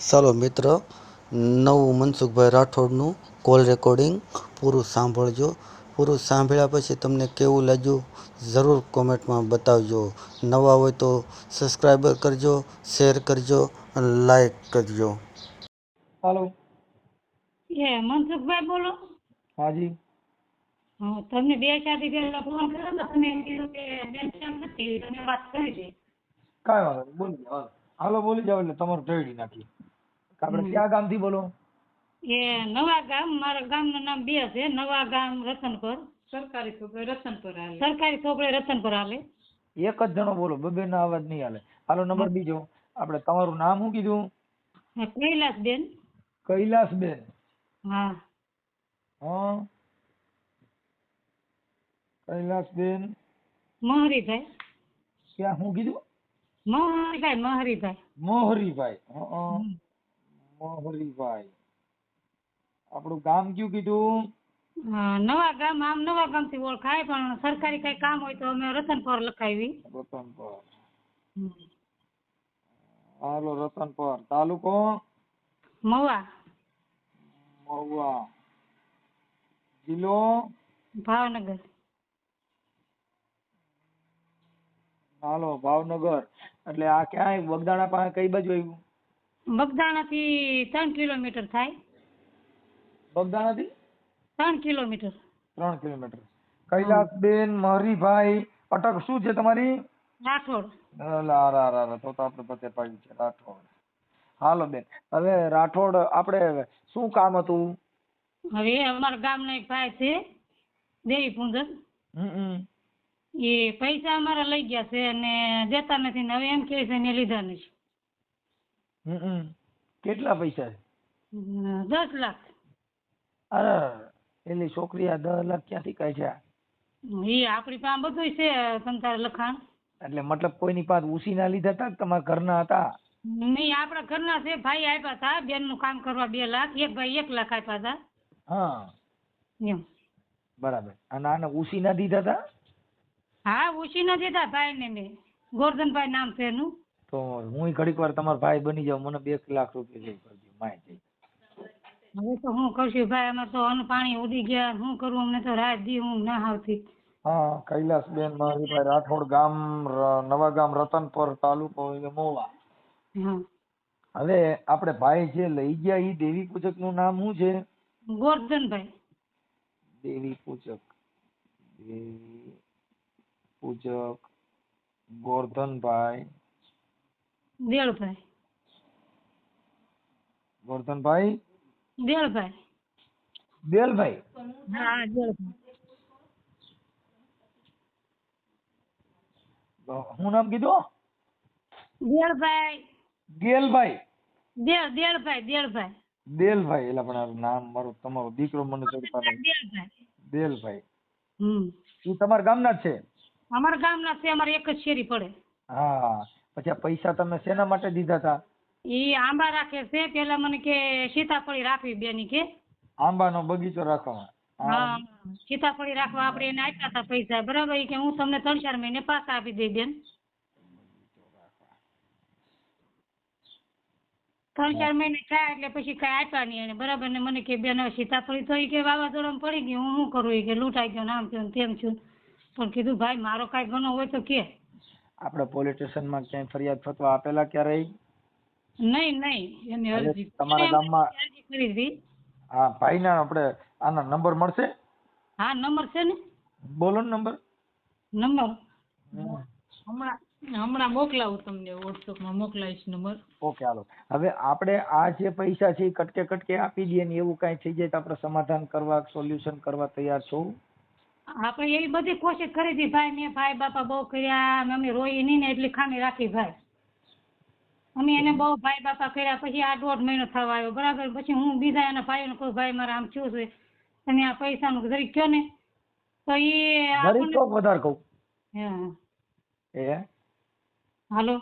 ચાલો મિત્ર નવું મનસુખભાઈ રાઠોડનું કોલ રેકોર્ડિંગ પૂરું સાંભળજો. પૂરું સાંભળ્યા પછી તમને કેવું લાગ્યું જરૂર કોમેન્ટમાં બતાવજો. નવા હોય તો સબસ્ક્રાઈબર કરજો શેર કરજો અને લાઈક કરજો. હાલો. એ મનસુખભાઈ બોલો. હાજી હા તમને બે ચાર દી પહેલા ફોન કર્યો તો તમે એમ કીધું કે બેન કેમ નથી તમે વાત કરી હતી કાંઈ વાંધો નહીં બોલી હાલો. બોલી જાવ એટલે તમારું ઢળી નાખી આપણે ક્યાં ગામથી બોલો? એ નવા ગામ મારા ગામનું નામ બે છે. નવા ગામ રતનપુર. સરકારી ચોપડે રતનપુર હાલે. સરકારી ચોપડે રતનપુર હાલે. એક જ જણો બોલો બબે ના અવાજ નહીં હાલે. હાલો નંબર બીજો. આપણે તમારું નામ શું કીધું? કૈલાસબેન. કૈલાસબેન. હા. હા. કૈલાસબેન. મોહરીભાઈ. ક્યાં શું કીધું? મોહરીભાઈ મોહરીભાઈ. મોહરીભાઈ. હં, હમ. મોહરીભાઈ આપણું ગામ કયું કીધું? નવા ગામ આમ નવા ગામથી ઓળખાય પણ સરકારી કઈ કામ હોય તો અમે રતનપર લખાવી. રતનપર. હાલો રતનપર. તાલુકો? મવા મવા જિલ્લો? ભાવનગર. હાલો ભાવનગર. એટલે આ ક્યાંય બગદાણા પાસે કઈ બાજુ આવ્યું? બગદાણાથી ત્રણ કિલોમીટર થાય. બગદાણાથી? ત્રણ કિલોમીટર. ત્રણ કિલોમીટર. કૈલાસબેન મહરીભાઈ અટક શું છે તમારી? રાઠોડ. અરા, અરા, તો તો આપણે પતે પાડી છે રાઠોડ. હાલો બેન હવે રાઠોડ આપણે શું કામ હતું? હવે અમારા ગામનો એક ભાઈ છે દેવી હમ. એ પૈસા અમારા લઈ ગયા છે અને દેતા નથી ને હવે એમ કહે છે ને લીધા નથી હમ. કેટલા પૈસા દસ લાખ. અરે એની છોકરી આ દસ લાખ ક્યાંથી કાઢ્યા એ આપણી પાસે બધું છે સંસાર લખાણ. એટલે મતલબ કોઈની પાસે ઉસીના લીધા હતા તમારા ઘરના હતા? નહીં આપણા ઘરના છે ભાઈ આપ્યા હતા બેનનું કામ કરવા બે લાખ એક ભાઈ એક લાખ આપ્યા હતા. હા. એમ. બરાબર. અને આને ઉસીના દીધા હતા? હા ઉછી ના દીધા ભાઈને મેં. ગોરધનભાઈ નામ છે એનું. તો હું ઘડીક વાર તમારો ભાઈ બની જાઉં મને બે લાખ રૂપિયા જઈ કરજો માય જઈ હવે તો હું કરશું ભાઈ અમે તો અન્ન પાણી ઉડી ગયા શું કરવું અમને તો રાત દી હું ના આવતી. હા કૈલાસબેન ભાઈ રાઠોડ ગામ નવા ગામ રતનપર તાલુકો મોવા. હવે આપણે ભાઈ જે લઈ ગયા એ દેવી પૂજકનું નામ શું છે? ગોરધનભાઈ. દેવી પૂજક. દેવી પૂજક ગોરધનભાઈ દેળભાઈ ગોરધનભાઈ દેળભાઈ દેલભાઈ હા દેળભાઈ શું નામ કીધું? દેળભાઈ ગેલભાઈ. દેળ દેળભાઈ દેળભાઈ દેલભાઈ એટલે પણ નામ મારું તમારો દીકરો મને નહીં. દેલભાઈ. હમ. ઈ તમારા ગામના છે? અમારા ગામના છે અમારે એક જ શેરી પડે. હા. પછી આ પૈસા તમે શેના માટે દીધા હતા ઈ આંબા રાખે છે. પેલા મને કે સીતાફળી રાખવી બેની કે. આંબાનો બગીચો રાખવા હા સીતાફળી રાખવા આપણે એને આપ્યા હતા પૈસા. બરાબર? કે હું તમને ત્રણ ચાર મહિને પાછા આપી દઈ બેન. ત્રણ ચાર મહિને થયા એટલે પછી કઈ આપ્યા નહીં એને. બરાબર? ને મને કે બેન સીતાફળી તો એ કે વાવાઝોડામાં પડી ગયું. હું શું કરું? એ કે લૂંટાઈ ગયો ને આમ થયું તેમ થયું. પણ કીધું ભાઈ મારો કાંઈ ગનો હોય તો કે. આપણે પોલીસ સ્ટેશનમાં ક્યાંય ફરિયાદ ફતવા આપેલા ક્યારેય નહીં નહીં એની અરજી તમારા ગામમાં અરજી કરી હતી. હા ભાઈના આપણે આના નંબર મળશે? હા નંબર છે ને? બોલો ને નંબર. નંબર? હમણાં હમણાં મોકલાવું તમને વોટ્સઅપમાં મોકલાવીશ નંબર. ઓકે હાલો. હવે આપણે આ જે પૈસા છે એ કટકે કટકે આપી દઈએ ને એવું કાંઈ થઈ જાય તો આપણે સમાધાન કરવા સોલ્યુશન કરવા તૈયાર છો? આપણે એવી બધી કોશિશ કરી હતી ભાઈ મેં ભાઈ બાપા બહુ કર્યા અમે રોઈ નહીં ને એટલી ખામી રાખી ભાઈ. અમે એને બહુ ભાઈ બાપા કર્યા પછી આ દોઢ મહિનો થવા આવ્યો. બરાબર પછી હું બીજા એના ભાઈઓને કહું ભાઈ મારે આમ થયું છે તમે આ પૈસાનું જરીક કયો ને. તો એ તો વધારે કહું. હા. એ? હાલો?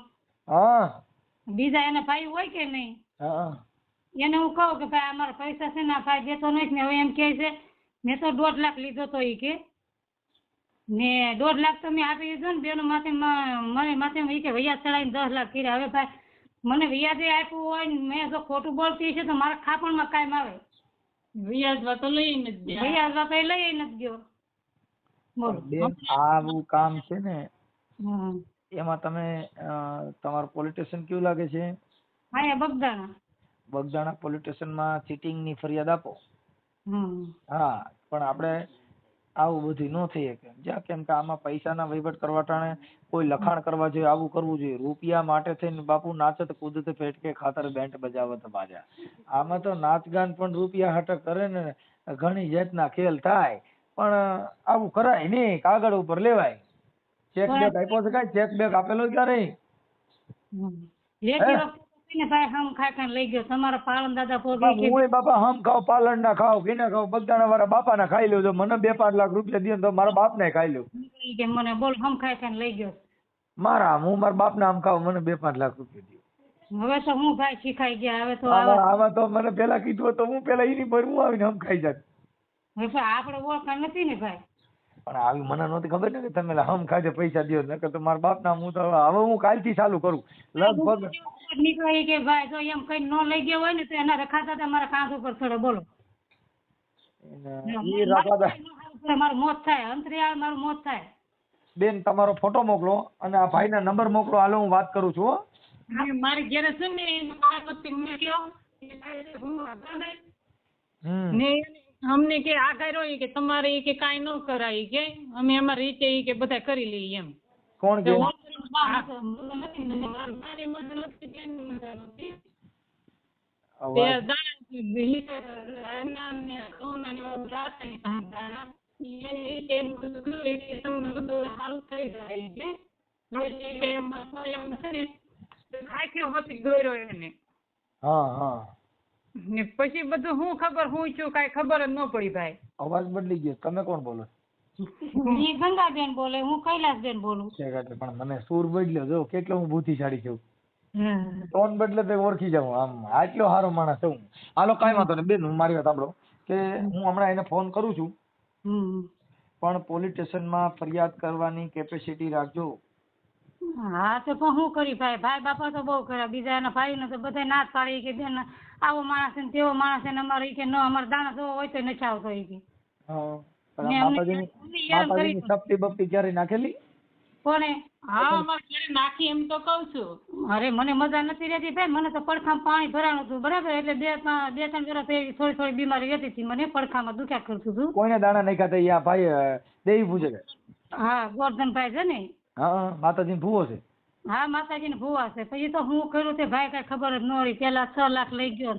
હા. બીજા એના ભાઈ હોય કે નહીં? હા. એને હું કહું કે ભાઈ અમારા પૈસા છે ને ભાઈ દેતો નથી ને હવે એમ કહે છે મેં તો દોઢ લાખ લીધો તો એ કે. ને દોઢ લાખ તમે આપી દીધો ને બેનો માથે મને માથે એ કે વૈયા ચડાવીને દસ લાખ કર્યા. હવે ભાઈ મને વ્યાજે આપ્યું હોય ને મેં જો ખોટું બોલતી છે તો મારા ખાપણમાં કાયમ આવે. વ્યાજમાં તો લઈ નથી ગયા. વ્યાજ બાપા લઈ નથી ગયો. બોલો. આવું કામ છે ને હમ. એમાં તમે તમારું પોલીસ સ્ટેશન કેવું લાગે છે? અહીંયા બગદાણા. બગદાણા પોલીસ સ્ટેશનમાં ચીટિંગની ફરિયાદ આપો. હમ. હા પણ આપણે આવું બધું ન થઈ શકે. જ્યાં કેમ કે આમાં પૈસાના વહીવટ કરવા ટાણે કોઈ લખાણ કરવા જોઈએ આવું કરવું જોઈએ. રૂપિયા માટે થઈને બાપુ નાચત કૂદત ફેટકે ખાતર બેન્ટ બજાવત બાજા. આમાં તો નાચગાન પણ રૂપિયા હાટક કરે ને ઘણી જાતના ખેલ થાય. પણ આવું કરાય નહીં. કાગળ ઉપર લેવાય. ચેક બેક આપ્યો છે કાંઈ? ચેક બેક આપેલો જ ક્યારે હમ. લેતી વખતે તો કોઈને ભાઈ હમ ખાઈ લઈ ગયો. તમારા પાલન દાદા પોગે હું બાપા હમ ખાવ પાલન ના ખાવ કેને ખાવ બગદાણા વાળા બાપા ના ખાઈ લેજો. મને બે પાંચ લાખ રૂપિયા દે તો મારા બાપ ને ખાઈ મને. બોલ હમ ખાઈને લઈ ગયો. મારા હું મારા બાપ ના આમ ખાવ મને બે પાંચ લાખ રૂપિયા દે હવે તો હું ભાઈ શીખાઈ ગયા હવે તો આવા તો મને પેલા કીધું તો હું પેલા એની પર હું આવીને હમ ખાઈ જાત. હવે આપણે ઓળખાણ નથી ને ભાઈ. પણ આવી મને નહોતી ખબર ને કે તમે હમ ખાજે પૈસા દો નકર તો મારા બાપ ના હું તો હવે હું કાલથી ચાલુ કરું. લગભગ નીકળી કે ભાઈ જો એમ કઈ ન લઈ ગયો હોય ને તો એના રખાતા હતા મારા કાંધ ઉપર થોડો બોલો. ઈ રખાતા મારું મોત થાય અંતરિયાળ મારું મોત થાય. બેન તમારો ફોટો મોકલો અને આ ભાઈના નંબર મોકલો હાલો હું વાત કરું છું મારી ઘેરે છે ને મારા પતિ ભાઈ ગઈ. હમ. ને અમને કે આ કર્યો એ કે તમારે એ કે કાંઈ ન કરાય કે અમે અમારી રીતે એ કે બધા કરી લઈએ એમ. કોણ કે? હા હા. ને પછી બધું હું ખબર હું છું કાંઈ ખબર જ ન પડી ભાઈ. અવાજ બદલી ગયો. તમે કોણ બોલો? ગંગાબેન બોલે હું કૈલાસબેન બોલું. પણ મને સૂર બદલ્યો. જો કેટલો હું બુદ્ધિશાળી છું. ટોન બદલે તો ઓળખી જાઉં. આમ આટલો સારો માણસ છું. હાલો કાંઈ વાંધો નહીં. બેન હું મારી વાત સાંભળો. કે હું હમણાં એને ફોન કરું છું. પણ પોલીસ સ્ટેશનમાં ફરિયાદ કરવાની કેપેસિટી રાખજો. હા તો પણ શું કરી ભાઈ? ભાઈ બાપા તો બહુ કર્યા. બીજા એના ભાઈને તો બધા ના જ પાડી કે બેન આવો માણસ છે ને તેવો માણસ છે ને અમારે ઈ કે ન અમારે દાણા જોવો હોય તો નથી આવતો ઈ કે. સપ્તી બપ્તી ક્યારે નાખેલી? કોને? હા અમારે ઘરે નાખી એમ તો કહું છું. અરે મને મજા નથી રહેતી ભાઈ. મને તો પડખામાં પાણી ભરાણું હતું બરાબર? એટલે બે ત્રણ બે ત્રણ વર્ષ એવી થોડી થોડી બીમારી રહેતી હતી મને પડખામાં દુખ્યા કરતું હતું. કોઈને દાણા નાખ્યા હતા ભાઈ દેવી પૂજે. હા ગોરધનભાઈ છે ને? હા માતાજી ભૂવો છે. હા માતાજીને ભૂવા છે. પછી તો હું કર્યું તે ભાઈ કઈ ખબર જ ન રહી પેલા છ લાખ લઈ ગયો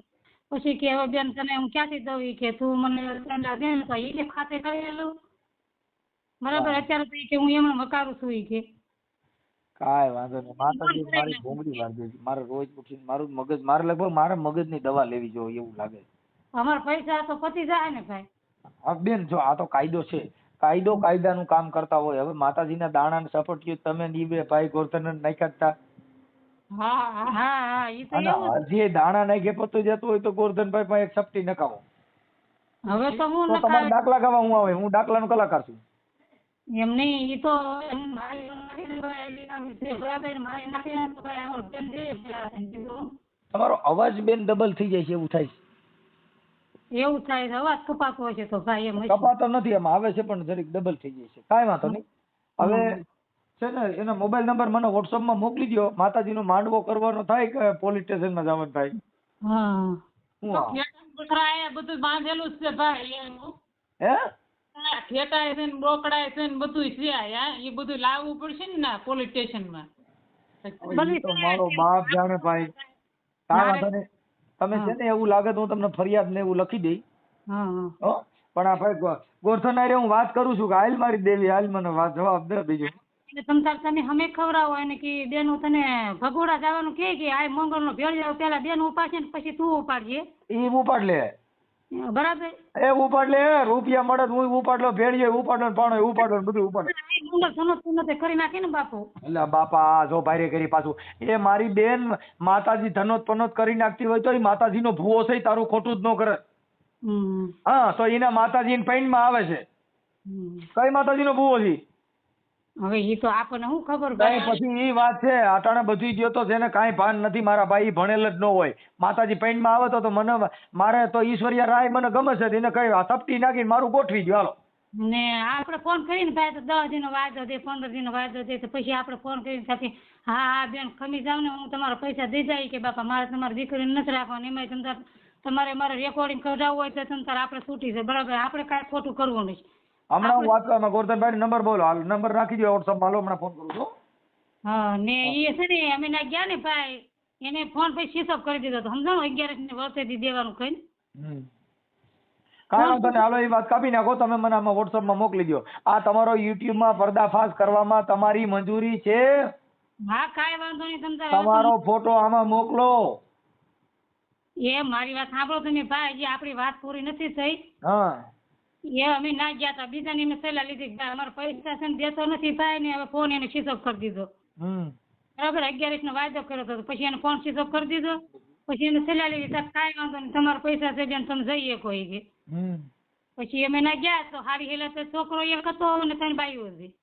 પછી કે હવે બેન તને હું ક્યાંથી દઉં ઈ કે તું મને ત્રણ લાખ દે ને તો ઈ ખાતે કરી લઉં બરાબર? અત્યારે તો ઈ કે હું એમને મકારું છું ઈ કે. કાંઈ વાંધો નહીં. માતાજી મારી ભૂંગળી વાળી છે મારે રોજ ઉઠીને મારું મગજ મારે લગભગ મારે મગજની દવા લેવી જોઈએ એવું લાગે અમારા પૈસા તો પતી જાય ને ભાઈ. હા બેન જો આ તો કાયદો છે. કાયદો કાયદાનું કામ કરતા હોય. હવે માતાજીના દાણા ને સપોર્ટ તમે ને બે ભાઈ ગોરધન નાખ્યા હતા હા હા. હા હા ઈ તો એવું જે. દાણા નાખે પતું જતું હોય તો ગોરધનભાઈ પણ એક સપટી નખાવો. હવે તો હું તો તમારે દાખલા ગાવા હું આવે? હું દાખલાનો કલાકાર છું. એમ નહીં ઈ તો તમારો અવાજ બેન ડબલ થઈ જાય છે એવું થાય છે. એવું થાય છે અવાજ કપાતો હોય છે તો ભાઈ એમ કપાતો નથી એમ આવે છે પણ જરીક ડબલ થઈ જાય છે. કાંઈ વાંધો નહીં. હવે છે ને એનો મોબાઈલ નંબર મને WhatsApp માં મોકલી દો માતાજીનો માંડવો કરવાનો થાય કે પોલીસ સ્ટેશનમાં જવાનું થાય? હા. બધું બાંધેલું જ છે ભાઈ હે. હા, છે ને બોકડાય છે ને બધું છે એ બધું લાવવું પડશે ને ના પોલીસ સ્ટેશનમાં મારો બાપ જાણે ભાઈ. કાંઈ વાંધો નહીં. તમે છે ને એવું લાગે તો હું તમને ફરિયાદ ને એવું લખી દઈ હા પણ આપણે ભાઈ ગો- હું વાત કરું છું કે હાલ મારી દેવી હાલ મને વાત જવાબ દે બીજો. એટલે તમ તાર તમે હમે ખવડાવો એને કે બેન હું તને ભગોડા જવાનું કે કે આ મંગળ નો ભેળ જાવ પેલા બેન ઉપાડશે ને પછી તું ઉપાડજે. એ ઉપાડ લે. બરાબર. એ ઉપાડ લે રૂપિયા મળે હું ઉપાડલો ભેળીએ ઉપાડ પાણો ઉપાડ બધું ઉપાડ. કરી નાખી ને બાપુ. એટલે બાપા જો કરી પાછું. એ મારી બેન માતાજી ધનોત પનોત કરી નાખતી હોય તો એ માતાજીનો ભૂવો છે તારું ખોટું જ ન કરે. હા તો એના માતાજી પૈણમાં આવે છે. હમ. માતાજી નો ભૂવો છે હવે એ તો આપણને શું ખબર પડે ભાઈ પછી એ વાત છે અટાણે બધું ગયો તો જેને કાંઈ ભાન નથી મારા ભાઈ ભણેલ જ ન હોય. માતાજી પેન્ટમાં આવે તો તો મને મારે તો ઈશ્વરિયા રાય મને ગમે છે એને કઈ તપટી નાખીને મારું ગોઠવી ગયો હાલો. ને આપણે ફોન કરીને ભાઈ તો દસ દિનનો વાયદો દે પંદર દિનનો વાયદો દે તો પછી આપણે ફોન કરીને સાથે હા હા બેન ખમી જાવ ને હું તમારા પૈસા દઈ જાય. કે બાપા મારે તમારી દીકરીને નથી રાખવાની એમાંય તમારે તમારે મારે રેકોર્ડિંગ કરાવવું હોય તો તમ તારે આપણે છૂટી છે. બરાબર આપણે કાંઈ ખોટું કરવું નહીં. હમણાં હું વાત ગોરધનભાઈ નંબર બોલો. હાલ નંબર રાખી દો વોટ્સઅપ હાલો હમણાં ફોન કરું છું. હા ને એ છે ને અમે ના ગયા ને ભાઈ એને ફોન પછી ઓફ કરી દીધો તો સમજાણો અગિયારસ ને વર્તેથી દેવાનું કઈ. કાંઈ વાંધો નહીં હાલો એ વાત કાપી નાખો. તમે મને આમાં વોટ્સઅપમાં મોકલી દો આ તમારો યુટ્યુબમાં પર્દાફાશ કરવામાં તમારી મંજૂરી છે. હા કાંઈ વાંધો નહીં સમજાય તમારો ફોટો આમાં મોકલો. એ મારી વાત સાંભળો તમે ભાઈ જે આપણી વાત પૂરી નથી થઈ. હા. એ અમે ના ગયા હતા બીજાની અમે સલાહ લીધી કે અમારા પૈસા છે ને દેતો નથી ભાઈ ને હવે ફોન એને સ્વિચ ઓફ કરી દીધો. બરાબર અગિયારીસ નો વાયદો કર્યો હતો પછી એને ફોન સ્વિચ ઓફ કરી દીધો. પછી એને સલાહ લીધી તો કાંઈ વાંધો નહીં તમારા પૈસા છે બેન તમે જઈએ કોઈ કે. પછી અમે ના ગયા તો હારી હેલા તો છોકરો એક હતો અને ત્રણ બાઈઓ હતી.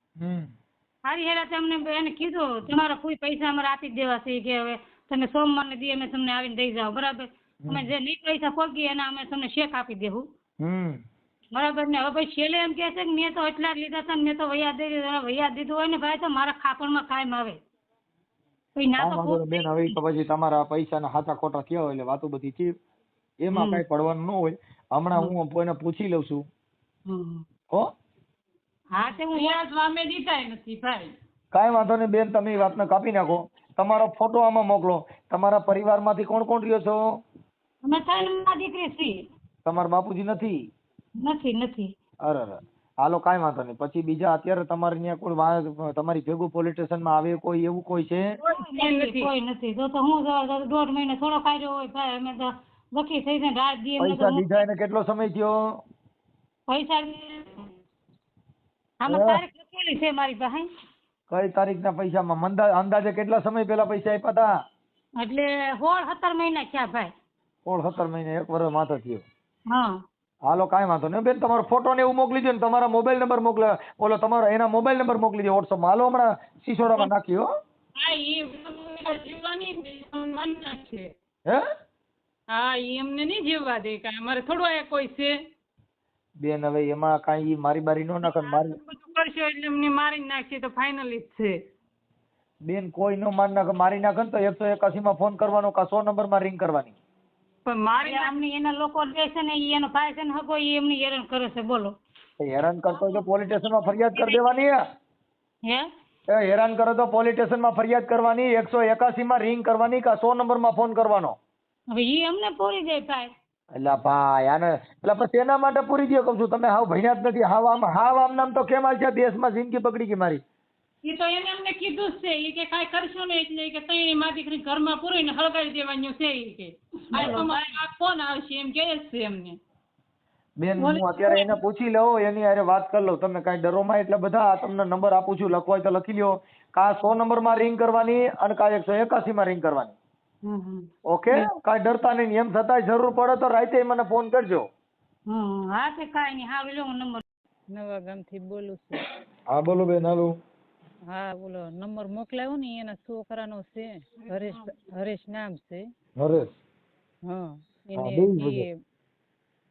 હારી હેલા તો અમને એને કીધું તમારા કોઈ પૈસા અમારે આપી દેવા છે કે હવે તમે સોમવારને દી અમે તમને આવીને દઈ જાઓ. બરાબર. અમે જે નહીં પૈસા પહોંચી એના અમે તમને શેક આપી દેવું બરાબર ને? હવે ભાઈ છેલ્લે એમ કહે છે કે મેં તો એટલા જ લીધા હતા ને મેં તો વૈયા દઈ દીધા વૈયા દીધું હોય ને ભાઈ તો મારા ખાપણમાં કાયમ આવે. પછી ના તો બેન. હવે તો પછી તમારા પૈસાના હાથા ખોટા થયા હોય એટલે વાતો બધી ચીપ. એમાં. કઈ પડવાનું ન હોય. હમણાં હું કોઈને પૂછી લઉં છું. હો? હા તે હું વ્યાજ વામે દીધાય નથી ભાઈ. કાંઈ વાંધો નહીં બેન તમે એ વાતને કાપી નાખો. તમારો ફોટો આમાં મોકલો. તમારા પરિવારમાંથી કોણ કોણ રહ્યો છો? અમે ત્રણમાં દીકરી છીએ. તમારા બાપુજી નથી? નથી નથી. અરે અરે. હાલો કાંઈ વાંધો નહીં. પછી બીજા અત્યારે તમારે ત્યાં કોઈ તમારી ભેગું પોલીસ સ્ટેશનમાં આવે કોઈ એવું કોઈ છે? કોઈ નથી તો તો હું દોઢ મહિને થોડો કાઢ્યો હોય ભાઈ અમે તો લખી થઈ જાય રાત દીએ પૈસા દીધા એને કેટલો સમય થયો? પૈસા આમાં તારીખ લખેલી છે મારી પાસે. કઈ તારીખના પૈસામાં? માં અંદાજે કેટલા સમય પહેલા પૈસા આપ્યા હતા એટલે સોળ સત્તર મહિના થયા ભાઈ. સોળ સત્તર મહિના એક વર્ષ માથે થયો. હા. હાલો કાંઈ વાંધો નહીં. બેન તમારો ફોટો ને એવું મોકલી દો ને તમારા મોબાઈલ નંબર મોકલે. ઓલો તમારો એના મોબાઈલ નંબર મોકલી દો વોટ્સઅપમાં હાલો હમણાં સિસોડામાં નાખી હો. હા એ જીવવાની માનના છે. હે? હા ઈ અમને નહીં જીવવા દે કાંઈ. અમારે થોડું આ કોઈ છે. બેન હવે એમાં કાંઈ ઈ મારી બારી નો નાખે મારી કરશો એટલે અમને મારી નાખશે તો ફાઇનલી જ છે. બેન કોઈ નો મારી નાખે. મારી નાખે ને તો એકસો એકાસી માં ફોન કરવાનો કા સો નંબરમાં રિંગ કરવાની. પણ મારી એટલે એના લોકો જે છે ને ઈ એનો ભાઈ છે ને હગો ઈ એમની હેરાન કરે છે બોલો. હેરાન કરતો તો પોલીસ સ્ટેશનમાં ફરિયાદ કરી દેવાની હે. હે? એ હેરાન કરે તો પોલીસ સ્ટેશનમાં ફરિયાદ કરવાની એકસો એકાસી માં રિંગ કરવાની કા સો નંબરમાં ફોન કરવાનો. હવે ઈ અમને પૂરી જાય ભાઈ. એટલે ભાઈ આને એટલે પછી એના માટે પૂરી દો કહું છું તમે હાવ ભણ્યા જ નથી હાવ આમ હાવ આમ નામ તો કેમ હાલ છે દેશમાં જિંદગી બગડી ગઈ મારી. એ તો એને અમને કીધું જ છે એ કે કાંઈ કરશો ને એટલે કે તઈ માં દીકરી ઘરમાં પૂરીને હળગાવી દેવાનું છે એ કે. આ ફોન આવશે એમ કે છે એમને. બેન હું અત્યારે એને પૂછી લઉં એની અરે વાત કરી લઉં. તમે કાંઈ ડરોમાં એટલે બધા તમને નંબર આપું છું લખવા તો લખી લ્યો. કા સો નંબરમાં રિંગ કરવાની અને કા એકસો એકાસી માં રિંગ કરવાની. ઓકે? કાંઈ ડરતા નહીં એમ છતાંય જરૂર પડે તો રાતે મને ફોન કરજો. હા તે કાંઈ નહીં. હા લો નંબર નવા ગામથી બોલું છું. હા બોલો બેન હાલો. હા બોલો નંબર મોકલાયો ને એના છોકરાનો છે હરેશ હરેશ નામ છે. હરેશ? હા એને કી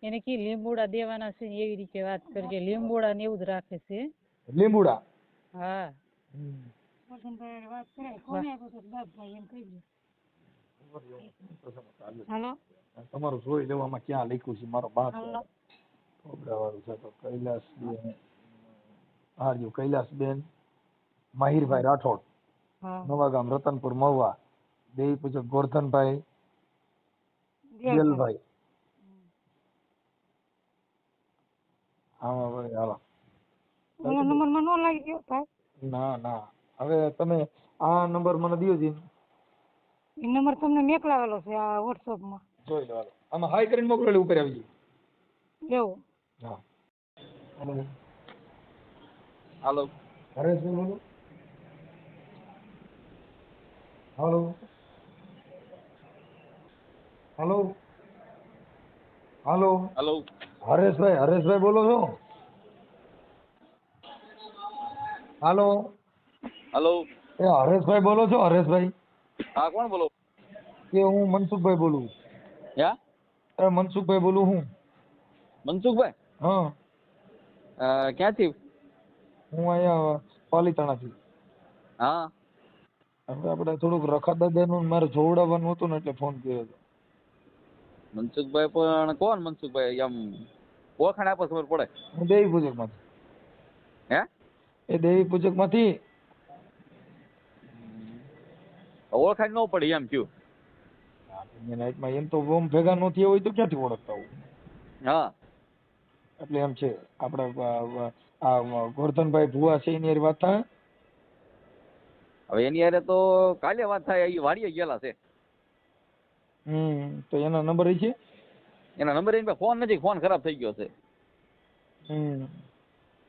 એને કી લીંબોડા દેવાના છે એવી રીતે વાત કરજે લીંબુડા ને એવું જ રાખે છે. લીંબુડા? હા. તમારું જોઈ લેવામાં ક્યાં લખ્યું છે? મારો બાપ વાળું છે તો કૈલાસ બેન હા જો કૈલાસ બેન માહિરભાઈ રાઠોડ નવા ગામ રતનપુર મહુવા દેવી પૂજક ગોરધનભાઈ દિલભાઈ. હા ભાઈ હાલો. નંબરમાં નો લાગી ગયો ભાઈ. ના ના. હવે તમે આ નંબર મને દિયો જી એ નંબર તમને મેકલાવેલો છે આ વોટ્સઅપમાં જોઈ લો હાલો. આમાં હાઈ કરીને મોકલો એટલે ઉપર આવી જાય એવું હા. હાલો. હરેશ બોલો. Hello hello hello hello Hareshbhai Hareshbhai બોલો છો? હલો હલો એ હરેશભાઈ બોલો છો હરેશભાઈ હા કોણ બોલો? કે હું મનસુખભાઈ બોલું યા? એ મનસુખભાઈ બોલું હું. મનસુખભાઈ હા. ક્યાંથી? હું અહીંયા પાલીતાણાથી. હા. હવે આપણે થોડુંક રખા દાદાનું મારે જોવડાવવાનું હતું ને એટલે ફોન કર્યો હતો મનસુખભાઈ પણ કોણ મનસુખભાઈ? આમ ઓળખાણ આપો ખબર પડે. હું દેવી પૂજકમાંથી. હે? એ દેવી પૂજકમાંથી ઓળખાણ ન પડી એમ એ નાઇટમાં એમ તો ઓમ ભેગા ન થયા હોય તો ક્યાંથી ઓળખતા હોય? હા. એટલે એમ છે આપડે આ ગોરધનભાઈ ભુવા છે એની વાત થાય. હવે એની હારે તો કાલે વાત થાય એ વાડીએ ગયેલા છે. હમ તો એના નંબર છે? એના નંબર એની ફોન નથી ફોન ખરાબ થઈ ગયો છે. હમ.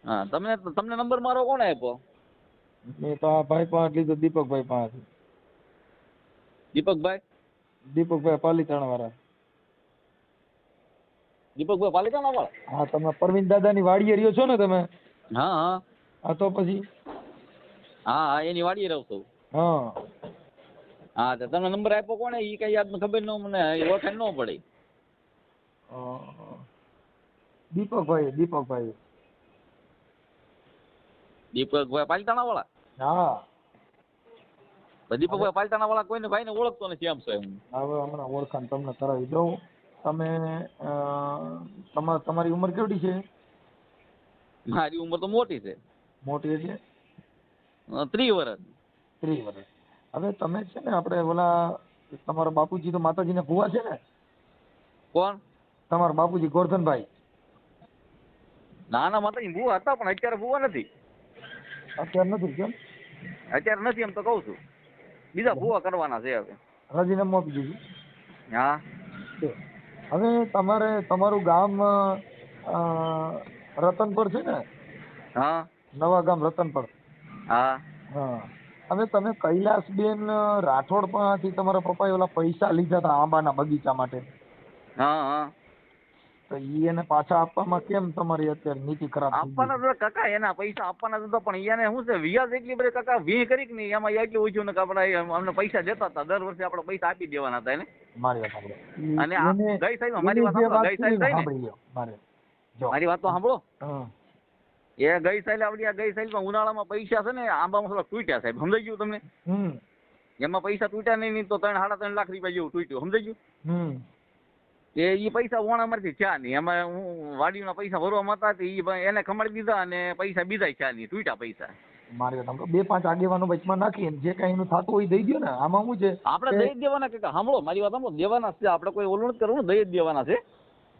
હા તમને તમને નંબર મારો કોણે આપ્યો? મેં તો આ ભાઈ પાસે લીધો દીપકભાઈ પાસે. દીપકભાઈ? દીપકભાઈ પાલીતાણા વાળા દીપકભાઈ પાલિતાણા વાળા હા તમે પરવીન દાદાની વાડીએ રહ્યો છો ને તમે? હા હા. હા તો પછી હા હા એની વાડીએ રહું છું. હા. હા તો તમને નંબર આપ્યો કોણે? એ કઈ યાદ ખબર ન મને ઓળખાણ ન પડી. દીપકભાઈ દીપકભાઈ દીપકભાઈ પાલતાણા વાળા હા દીપકભાઈ પાલતાણા વાળા કોઈને ભાઈને ઓળખતો નથી એમ. સાહેબ હવે હમણાં ઓળખાણ તમને કરાવી દઉં. તમે તમારી ઉંમર કેવડી છે? મારી ઉંમર તો મોટી છે. મોટી એટલે ત્રીસ વર્ષ ત્રી વર્ષ હવે તમે છે ને આપણે ઓલા તમારા બાપુજી તો માતાજીને ભુવા છે ને? કોણ? તમારા બાપુજી ગોરધનભાઈ. નાના માતાજી ભૂવા હતા પણ અત્યારે ભૂવા નથી. અત્યારે નથી કેમ? અત્યારે નથી એમ તો કહું છું. બીજા ભૂવા કરવાના છે હવે. રાજીનામું આપી દીધું. હા. હવે તમારે તમારું ગામ રતનપર છે ને? હા. નવા ગામ રતનપર. હા. હા. હવે તમે કૈલાસબેન રાઠોડ પાસેથી તમારા પપ્પાએ ઓલા પૈસા લીધા હતા આંબાના બગીચા માટે. હા હા. તો ઈ એને પાછા આપવામાં કેમ તમારી અત્યારે નીતિ ખરાબ આપવાના તો કાકા એના પૈસા આપવાના તો પણ એને શું છે વ્યાજ એટલી બધી કાકા વી કરી કે નહીં? એમાં એટલું ઓછું ને કે આપણે અમને પૈસા દેતા હતા. દર વર્ષે આપણે પૈસા આપી દેવાના હતા એને. મારી વાત સાંભળો. અને ગઈ સાહેબ મારી વાત સાંભળો, ગઈ લ્યો, મારે વાત તો સાંભળો. હા. એ ગઈ સાઈડ આવડી આ ગઈ સાઈડમાં ઉનાળામાં પૈસા છે ને આંબામાં થોડા તૂટ્યા સાહેબ. સમજાઈ ગયું તમને? એમાં પૈસા તૂટ્યા નહીં તો ત્રણ સાડા ત્રણ લાખ રૂપિયા જેવું તૂટ્યું. સમજાઈ ગયું? એ એ પૈસા પૈસા ઓણામાંથી થયા નહીં. એમાં હું વાડીના પૈસા ભરવામાં હતા તે ઈ એને ખમાડી દીધા અને પૈસા બીજા થયા નહીં તૂટ્યા પૈસા. મારી બે પાંચ આગેવાનો વચમાં નાખી જે કઈ એનું થતું હોય દઈ દ્યો ને. આમાં શું છે આપણે દઈ દેવાના કે સાંભળો મારી વાત સાંભળો. દેવાના છે આપણે કોઈ ઓલું નથી કરવું દઈ જ દેવાના છે.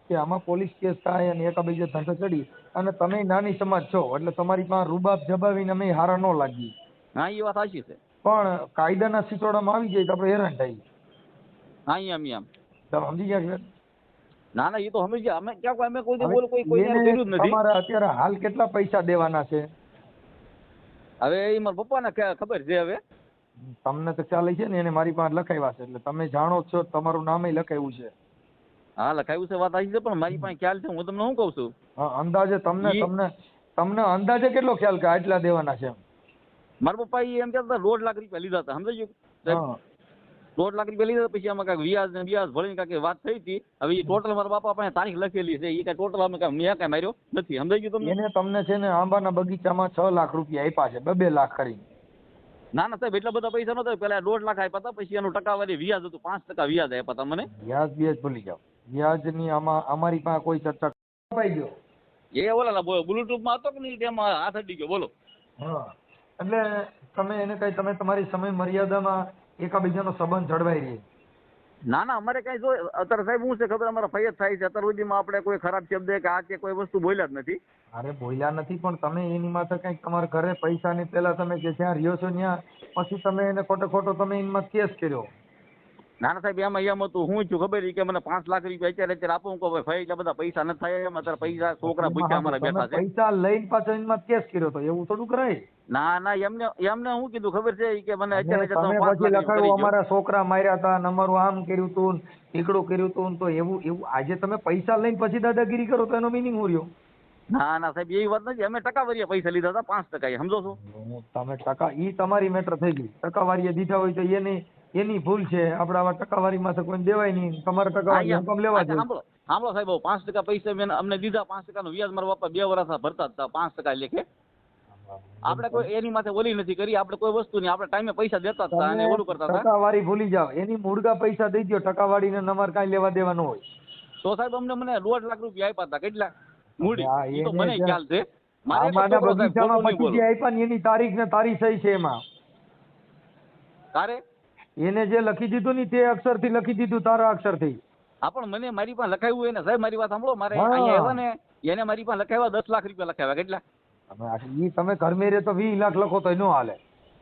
કે આમાં પોલીસ કેસ થાય અને એકાબીજે ધંધો ચડી અને તમે નાની સમાજ છો એટલે તમારી પાસે રૂબાબ જબાવીને અમે હારા ન લાગી હા એ વાત સાચી છે. પણ કાયદાના સિચોડામાં આવી જાય તો આપણે હેરાન થઈ હા એમ એમ તમે સમજી ગયા છે? ના ના એ તો સમજી ગયા. અમે ક્યાં અમે કોઈ બોલ કોઈ કોઈ કર્યું જ નથી. તમારે અત્યારે હાલ કેટલા પૈસા દેવાના છે? હવે એ મારા પપ્પાને ખબર છે હવે. તમને તો ખ્યાલ છે ને એને મારી પાસે લખાવ્યા છે. એટલે તમે જાણો છો તમારું નામે લખાવ્યું છે. હા લખાયું છે વાત આવી છે પણ મારી પાસે ખ્યાલ છે હું તમને શું કહું છું? હા, અંદાજે તમને તમને તમને અંદાજે કેટલો ખ્યાલ કે આટલા દેવાના છે મારા પપ્પા એમ કહેતા હતા દોઢ લાખ રૂપિયા લીધા હતા સમજાઈ ગયું દોઢ લાખ રૂપિયા લીધા પછી આમાં કાંઈક વ્યાજ ને વ્યાજ ભરીને કાંઈક વાત થઈ હતી. હવે એ ટોટલ મારા બાપા પાસે તારીખ લખેલી છે એ કાંઈ ટોટલ અમે કાંઈ મેં કાંઈ માર્યો નથી સમજાઈ ગયું તમને? એને તમને છે ને આંબાના બગીચામાં છ લાખ રૂપિયા આપ્યા છે બે બે લાખ કરી ના ના સાહેબ એટલા બધા પૈસા નતા પેલા દોઢ લાખ આપ્યા હતા પછી એનું ટકાવારી વ્યાજ હતું પાંચ ટકા વ્યાજ આપ્યા હતા મને વ્યાજ વ્યાજ ભૂલી જાઓ. વ્યાજની આમાં અમારી પાસે કોઈ ચર્ચા કપાઈ ગયો. એ ઓલા બ્લુટૂથમાં હતો કે નહીં? તેમાં હાથ અડી ગયો બોલો. હા. એટલે તમે એને કઈ તમે તમારી સમય મર્યાદામાં એકાબીજાનો સંબંધ જળવાઈ રહી. ના ના અમારે કઈ જો અત્યારે સાહેબ શું છે ખબર? અમારા ફૈયદ થાય છે. અત્યાર સુધીમાં આપણે કોઈ ખરાબ શબ્દ કે આ કે કોઈ વસ્તુ બોલ્યા જ નથી. અરે બોલ્યા નથી પણ તમે એની માથે કંઈક તમારા ઘરે પૈસા ની પેલા તમે જે જ્યાં રહ્યો છો ત્યાં પછી તમે એને ખોટો ખોટો તમે એમાં કેસ કર્યો. ના ના સાહેબ એમાં એમ હતું હું છું ખબર કે મને પાંચ લાખ રૂપિયા અત્યારે અત્યારે આપું કહો ભાઈ એટલા બધા પૈસા નથી થાય એમ અત્યારે પૈસા છોકરા ભૂખ્યા અમારા બેઠા છે. પૈસા લઈને પાછો એમાં કેસ કર્યો તો એવું થોડું કરાય? ના ના એમને એમને હું કીધું ખબર છે? કે મને અત્યારે તમે પછી લખાયું અમારા છોકરા માર્યા હતા ને અમારું આમ કર્યું તું ને કર્યું તું તો એવું એવું આજે તમે પૈસા લઈને પછી દાદાગીરી કરો તો એનો મિનિંગ હું રહ્યો? ના ના સાહેબ એવી વાત નથી. અમે ટકાવારીએ પૈસા લીધા હતા પાંચ ટકા સમજો છો? તમે ટકા ઈ તમારી મેટર થઈ ગઈ. ટકાવારીએ દીધા હોય તો એની એની ભૂલ છે. આપણે આવા ટકાવારીમાં તો કોઈ દેવાય નહીં. તમારે ટકાવારી હુકમ લેવા જોઈએ. સાંભળો સાહેબ પાંચ ટકા પૈસા મેં અમને દીધા પાંચ ટકાનું વ્યાજ મારા બાપા બે વર્ષ ભરતા હતા પાંચ ટકા લેખે આપણે કોઈ એની માથે ઓલી નથી કરી આપણે કોઈ વસ્તુ નહીં આપણે ટાઈમે પૈસા દેતા હતા અને ઓલું કરતા હતા. ટકાવારી ભૂલી જાવ એની મૂળગા પૈસા દઈ દો ટકાવારીને નમર કાંઈ લેવા દેવાનું હોય. તો સાહેબ અમને મને દોઢ લાખ રૂપિયા આપ્યા હતા કેટલા? મૂડી તો મને ખ્યાલ છે. મારે બગીચામાં જે આપ્યા એની તારીખ ને તારી સહી છે એમાં. તારે? એને જે લખી દીધું ને તે અક્ષરથી લખી દીધું તારા અક્ષરથી. હા પણ મને મારી પાસે લખાયું હોય ને સાહેબ મારી વાત સાંભળો. મારે અહીંયા આવ્યા ને એને મારી પાસે લખાવ્યા દસ લાખ રૂપિયા લખાવ્યા. કેટલા? ઈ તમે ઘરમે રે તો વીસ લાખ લખો તો ન હાલે.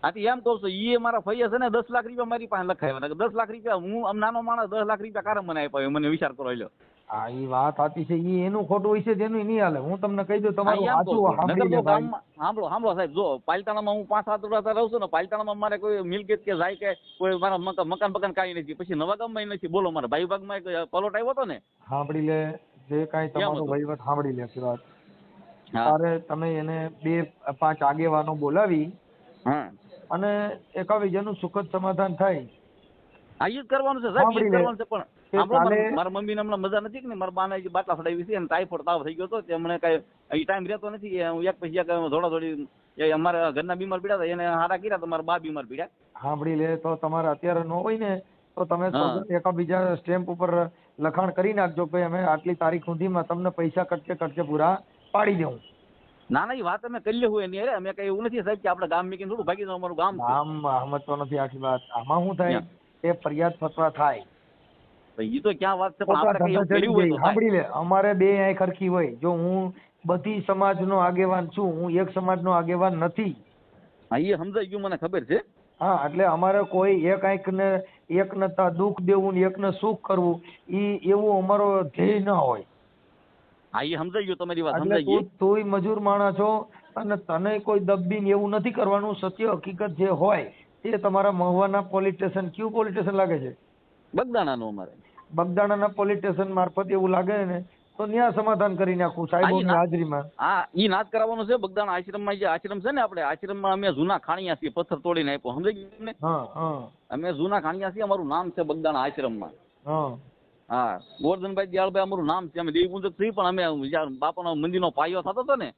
આથી એમ કહું છું ઈ મારા ફૈયા છે ને દસ લાખ રૂપિયા મારી પાસે લખાવ્યા. દસ લાખ રૂપિયા હું આમ નાનો માણસ દસ લાખ રૂપિયા કારણ મને આપ્યા મને વિચાર કરો લ્યો. હા ઈ વાત સાચી છે ઈ એનું ખોટું હોય છે તેનું નહીં હાલે. હું તમને કહી દઉં તમારું સાચું સાંભળી ભાઈ. સાંભળો સાંભળો સાહેબ જો પાલિતાણામાં હું પાંચ સાત વર્ષ રહું છું ને પાલિતાણામાં મારે કોઈ મિલકત કે જાય કે કોઈ મારા મકાન મકાન બકાન કાંઈ નથી. પછી નવા ગામમાં નથી. બોલો મારા ભાઈ ભાગમાં એક પલોટ આવ્યો હતો ને? સાંભળી લે જે કાંઈ તમારું વહીવટ સાંભળી લે વાત તારે તમે એને બે પાંચ આગેવાનો બોલાવી અને એકાબીજાનું સુખદ સમાધાન થાય. જ કરવાનું છે સાહેબ. કરવાનું છે પણ મારા- મમ્મી ને હમણાં મજા નથી કે મારા બાને બાટલા ફડાવી છે અને ટાઈફોઈડ તાવ થઈ ગયો હતો. તેમણે કઈ ટાઈમ રહેતો નથી. હું એક પછી એક થોડા થોડી અમારા ઘરના બીમાર પીડ્યા હતા. એને હારા કર્યા તો મારા બા બીમાર પીડ્યા. સાંભળી લે તો તમારે અત્યારે ન હોય ને તો તમે એકબીજા સ્ટેમ્પ ઉપર લખાણ કરી નાખજો કે અમે આટલી તારીખ સુધીમાં તમને પૈસા કટકે કટકે પૂરા પાડી દઉં ના ના એ વાત અમે કરી લેવું એની અરે. અમે કઈ એવું નથી સાહેબ કે આપણે ગામ મેકીને થોડું ભાગી જવાનું અમારું ગામ ગામ સમજતો નથી આખી વાત. આમાં શું થાય? એ ફરિયાદ ફતવા થાય. તો ઈ તો ક્યાં વાત છે પણ આપણે એવું કર્યું હોય તો સાંભળી લે અમારે બે આંખ ખરખી હોય. જો હું બધી સમાજનો આગેવાન છું હું એક સમાજનો આગેવાન નથી. હા એ સમજાઈ ગયું મને ખબર છે. હા એટલે અમારે કોઈ એક આંખને એકને તા દુઃખ દેવું ને એકને સુખ કરવું ઈ એવું અમારો ધ્યેય ન હોય. હા એ સમજાઈ ગયું તમારી વાત સમજાઈ ગઈ. તુંય મજૂર માણસ છો અને તને કોઈ દબીને એવું નથી કરવાનું સત્ય હકીકત જે હોય એ તમારા મહુવાના પોલીસ સ્ટેશન કયું પોલીસ સ્ટેશન લાગે છે? બગદાણાનું અમારે. બગદાણાના પોલીસ સ્ટેશન મારફત એવું લાગે ને તો ત્યાં સમાધાન કરી નાખું સાહેબોની ના- હાજરીમાં. હા ઈ નાચ કરાવવાનો છે બગદાણા આશ્રમમાં જે આશ્રમ છે ને આપણે આશ્રમમાં અમે જૂના ખાણિયા છીએ પથ્થર તોડીને આપ્યો સમજાઈ ગયું ને અમે જૂના ખાણિયા છીએ અમારું નામ છે બગદાણા આશ્રમમાં. હા. હા ગોરધનભાઈ દયાળભાઈ અમારું નામ છે અમે દેવી પૂજક છીએ પણ અમે જ્યારે બાપાનો મંદિરનો પાયો થતો હતો ને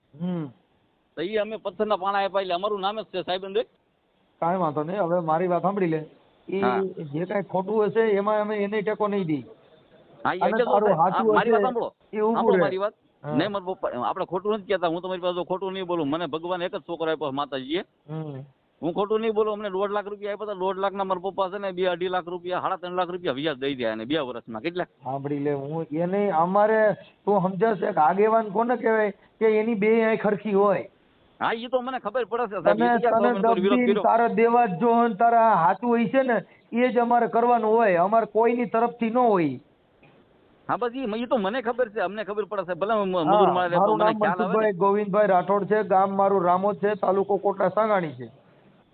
તો એ અમે પથ્થરના પાણા આપ્યા એટલે અમારું નામ જ છે સાહેબ કાંઈ વાંધો નહીં હવે મારી વાત સાંભળી લે. એ જે કાંઈ ખોટું હશે એમાં અમે એને ટેકો નહીં દઈ. હા મારી વાત. નહીં મારા પપ્પા આપણે ખોટું નથી કહેતા હું તમારી પાસે ખોટું નહીં બોલું. મને ભગવાન એક જ છોકરો આપ્યો માતાજીએ. હમ. હું ખોટું નહીં બોલું અમને દોઢ લાખ રૂપિયા આપ્યા હતા. દોઢ લાખના મારા પપ્પા છે ને બે અઢી લાખ રૂપિયા સાડા ત્રણ લાખ રૂપિયા વ્યાજ દઈ દે અને બે વર્ષમાં. કેટલા? સાંભળી લે હું એને અમારે તું સમજાશે કે આગેવાન કોને કહેવાય? કે એની બે આંખ ખરખી હોય. હા એ તો મને ખબર પડે છે સાહેબ. ઈ તમે તારા દેવા જો તારા હાચું હોય છે ને એ જ અમારે કરવાનું હોય. અમારે કોઈની તરફથી ન હોય. હા બસ ઈ ઈ તો મને ખબર છે અમને ખબર પડે છે. ભલે મજૂર મારું નામ. મનસુખભાઈ ગોવિંદભાઈ રાઠોડ છે ગામ મારું રામોદ છે તાલુકો કોટા સાંગાણી છે.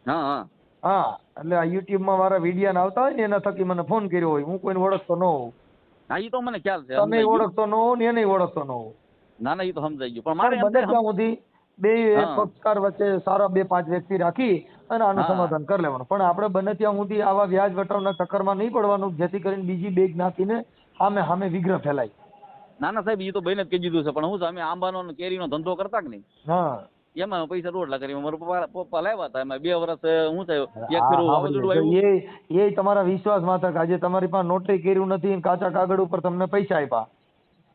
હા હા. હા એટલે આ યુટ્યુબમાં મારા વિડિયા આવતા હોય ને એના થકી મને ફોન કર્યો હોય. હું કોઈને ઓળખતો ન હોઉં. હા ઈ તો મને ખ્યાલ છે. તમે ઓળખતો ન હોવ ને એને ઓળખતો ન હોઉં. ના ના ઈ તો સમજાઈ ગયું. પણ મારે ત્યાં સુધી બે પક્ષકાર વચ્ચે સારા બે પાંચ વ્યક્તિ રાખી અને આનું સમાધાન કરી લેવાનું. પણ આપણે બને ત્યાં સુધી આવા વ્યાજ વટાવના ચક્કરમાં નહીં પડવાનું જેથી કરીને બીજી બે જ્ઞાતિને સામે સામે વિગ્રહ ફેલાય. ના ના સાહેબ ઈ તો બેને જ કહી દીધું છે પણ હું સામે અમે આંબાનો અને કેરીનો ધંધો કરતા કે નહીં? હા. એમાં પૈસા રોટલા કરી મારા પપ્પા લાવ્યા હતા એમાં બે વર્ષ હું થયું એ એ તમારા વિશ્વાસમાં કે આજે તમારી પાસે નોટરી કર્યું નથી કાચા કાગળ ઉપર તમને પૈસા આપ્યા.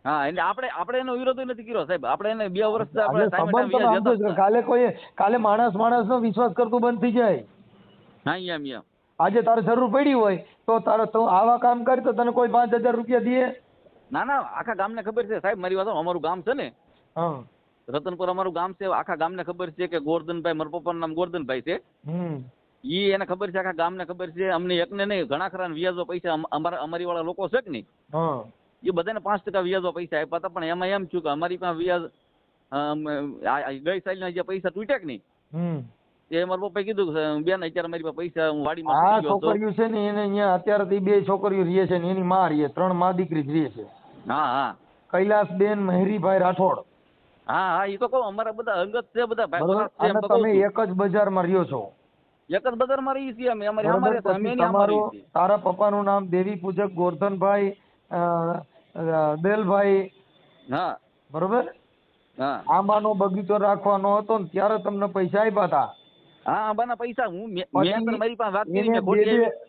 હા એટલે આપણે આપણે એનો વિરોધ નથી કર્યો સાહેબ. આપણે એને બે વર્ષ આપણે કાલે કોઈ કાલે માણસ માણસનો વિશ્વાસ કરતું બંધ થઈ જાય. હા એમ એમ. આજે તારે જરૂર પડી હોય તો તારે તું આવા કામ કરી તો તને કોઈ પાંચ હજાર રૂપિયા દે. ના ના આખા ગામને ખબર છે. સાહેબ મારી વાત અમારું ગામ છે ને. હા. રતનપુર અમારું ગામ છે. આખા ગામને ખબર છે કે ગોરધનભાઈ મારા પપ્પાનું નામ ગોરધનભાઈ છે. ઈ એને ખબર છે આખા ગામને ખબર છે. અમને એકને નહીં ઘણા ખરા વ્યાજો પૈસા અમારા અમારી વાળા લોકો છે કે નહીં? હા. એ બધાને પાંચ ટકા વ્યાજો પૈસા આપ્યા હતા પણ એમાં એમ થયું કે અમારી પાસે વ્યાજ ગઈ સાલના જે પૈસા તૂટ્યા કે નહીં એ મારા પપ્પાએ કીધું બેન અત્યારે મારી પાસે પૈસા હું વાડીમાં હતો. છોકરીઓ છે ને એને અહીંયા અત્યારે તો બે છોકરીઓ રહે છે ને એની માં રહે ત્રણમાં દીકરી જ રહે છે. હા હા. કૈલાસબેન મહેરીભાઈ રાઠોડ. હા હા એ તો કહું અમારા બધા અંગત છે બધા ભાઈ તમે એક જ બજારમાં રહ્યો છો. એક જ બજારમાં રહીએ છીએ અમે અમારી અમારે. તારા પપ્પાનું નામ દેવી પૂજક ગોરધનભાઈ દેલભાઈ હા. બરોબર? હા. આંબાનો બગીચો રાખવાનો હતો ને ત્યારે તમને પૈસા આપ્યા હતા હા આંબાના પૈસા હું મારી પાસે વાત કરી મેં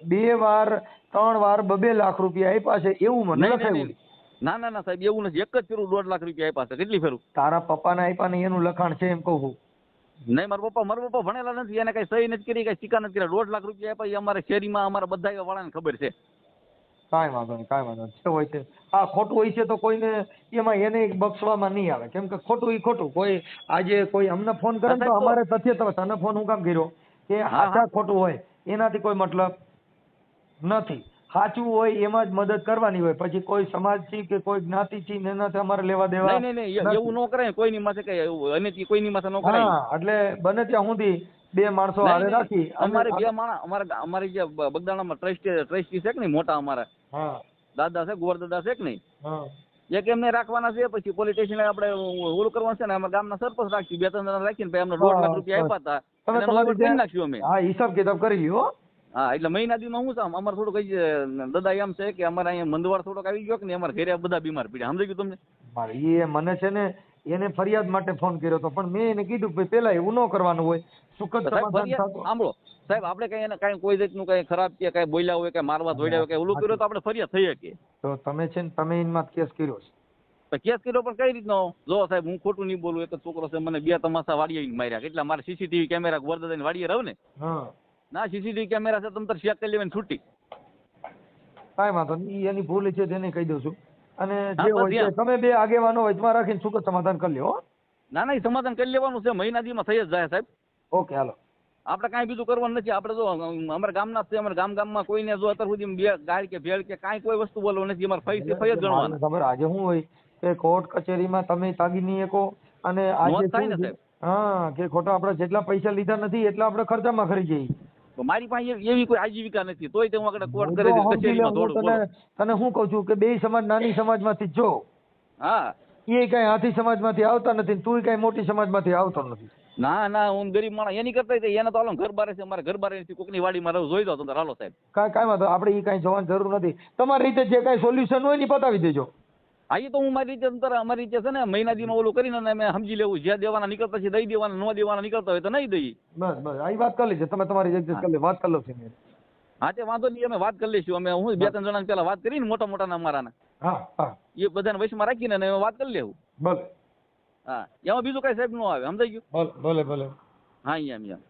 બે વાર ત્રણ વાર બબે લાખ રૂપિયા આપ્યા છે એવું મને લખાયું ના ના ના સાહેબ એવું નથી. એક જ ફેરું દોઢ લાખ રૂપિયા આપ્યા છે. કેટલી ફેરું? તારા પપ્પાને આપ્યા ને એનું લખાણ છે એમ કહું નહીં મારા પપ્પા મારા પપ્પા ભણેલા નથી. એને કઈ સહી નથી કરી કઈ સિક્કા નથી કર્યા. દોઢ લાખ રૂપિયા આપ્યા એ અમારે શેરીમાં અમારા બધા વાળાને ખબર છે. કાંઈ વાંધો નહીં કાંઈ વાંધો નહીં. જે હોય છે. હા ખોટું હોય છે તો કોઈને એમાં એને બક્ષવામાં નહીં આવે. કેમ કે ખોટું એ ખોટું. કોઈ આજે કોઈ અમને ફોન કરે તો અમારે તથ્ય તો તને ફોન હું કામ કર્યો? કે હા, હા. ખોટું હોય એનાથી કોઈ મતલબ નથી. સાચું હોય એમાં જ મદદ કરવાની હોય. પછી કોઈ સમાજથી કે કોઈ જ્ઞાતિ થી એનાથી અમારે લેવા દેવા નહીં નહીં એવું ન કરાય. કોઈની માથે કઈ એવું અનિતિ કોઈની માથે ન કરાય. હા એટલે બને ત્યાં સુધી બે માણસો હારે રાખી અમારે બે માણસ અમારે અમારી જે બગદાણામાં ટ્રસ્ટી ટ્રસ્ટી છે કે નહીં મોટા અમારા દાદા છે ગોર દાદા છે કે નહીં? હા. એક એમને રાખવાના છે પછી પોલિટિશિયન આપણે ઓલું કરવાનું છે ને અમારા ગામના સરપંચ રાખશું બે ત્રણ જણા રાખીને અમને દોઢ લાખ રૂપિયા આપ્યા હતા. નાખ્યું અમે. હા હિસાબ કિતાબ કરી લ્યો હા. એટલે મહિના દીમાં છે આમ અમારે થોડુંક કઈ દાદા એમ છે કે અમારે અહીંયા મંદવાડ થોડોક આવી ગયો કે ને અમારા ઘરે બધા બીમાર પડ્યા. સમજાઈ ગયું તમને? એ મને છે ને એને ફરિયાદ માટે ફોન કર્યો હતો. પણ મેં એને કીધું કે પેલા એવું ન કરવાનું હોય. સુખદ સાંભળો. સાહેબ આપણે કઈ એને કઈ કોઈ રીતનું કઈ ખરાબ કે કઈ બોલ્યા હોય કે મારવા ધોડ્યા હોય કે ઓલું કર્યું તો આપણે ફરિયાદ થઈ શકીએ. તો તમે છે ને તમે એમાં કેસ કર્યો છે? તો કેસ કર્યો પણ કઈ રીતનો? જો સાહેબ હું ખોટું નહીં બોલું એક જ છોકરો છે મને બે તમાસા વાડીએ માર્યા. કેટલા? મારે સીસીટીવી કેમેરા વરદાદાની વાડીએ રહું ને? ના સીસીટીવી કેમેરા છે તમે તાર ચેક કરી લેવાની છૂટી. કાંઈ વાંધો નહીં એની ભૂલ છે તેને કહી દઉં છું. અને જે હોય તમે બે આગેવાનો વચમાં રાખીને સુખદ સમાધાન કરી લ્યો ના ના એ સમાધાન કરી લેવાનું છે મહિના દીમાં થઈ જ જાય સાહેબ. Okay hello. આપણે કાંઈ બીજું કરવાનું નથી. આપણે જો અમારા ગામના છે. અમારા ગામ ગામમાં કોઈને જો અત્યાર સુધી બે ગાય કે ભેળ કે કાંઈ કોઈ વસ્તુ બોલવું નથી. અમારે ફઈ ફઈ જ ગણવાનું તમારે આજે શું હોય કે કોર્ટ કચેરીમાં તમે તાગી નહીં શકો અને આજે. હા કે ખોટા આપણે જેટલા પૈસા લીધા નથી એટલા આપણે ખર્ચામાં ખરી જઈએ. મારી પાસે એવી- કોઈ આજીવિકા નથી. તોય તે હું આગળ કોર્ટ કરે કચેરીમાં દોડું તને શું કહું છું કે બે સમાજ નાની સમાજમાંથી જો હા. એ કઈ હાથી સમાજમાંથી આવતા નથી તું કઈ મોટી સમાજમાંથી આવતો નથી. ના ના હું ગરીબ માણસ. એની કરતા એને તો હાલો ઘર બારે છે મારે ઘર બારે નથી. કોકની વાડીમાં રહું જોઈ દો તો હાલો સાહેબ. કાંઈ કાંઈ વાંધો આપણે એ કાંઈ જોવાની જરૂર નથી. તમારી રીતે જે કાંઈ સોલ્યુશન હોય ને બતાવી દેજો. હા એ તો હું મારી રીતે અંતર અમારી રીતે છે ને મહિના દીમાં ઓલું કરીને અમે સમજી લેવું. જ્યાં દેવાના નીકળતા છે દઈ દેવાના ન દેવાના નીકળતા હોય તો નહીં દઈ બસ બસ આ વાત કરી લેજો. તમે તમારી એડજસ્ટ કરી લે વાત કરી લો છે હા તે વાંધો નહીં અમે વાત કરી લઈશું. અમે હું બે ત્રણ જણા પેલા વાત કરીને મોટા મોટા અમારાના. હા હા. એ બધાને વચમાં રાખીને અમે વાત કરી લેવું. ભલે. હા. એમાં બીજું કઈ સાહેબ નો આવે. સમજાઈ ગયું? ભલે ભલે હા એમ એમ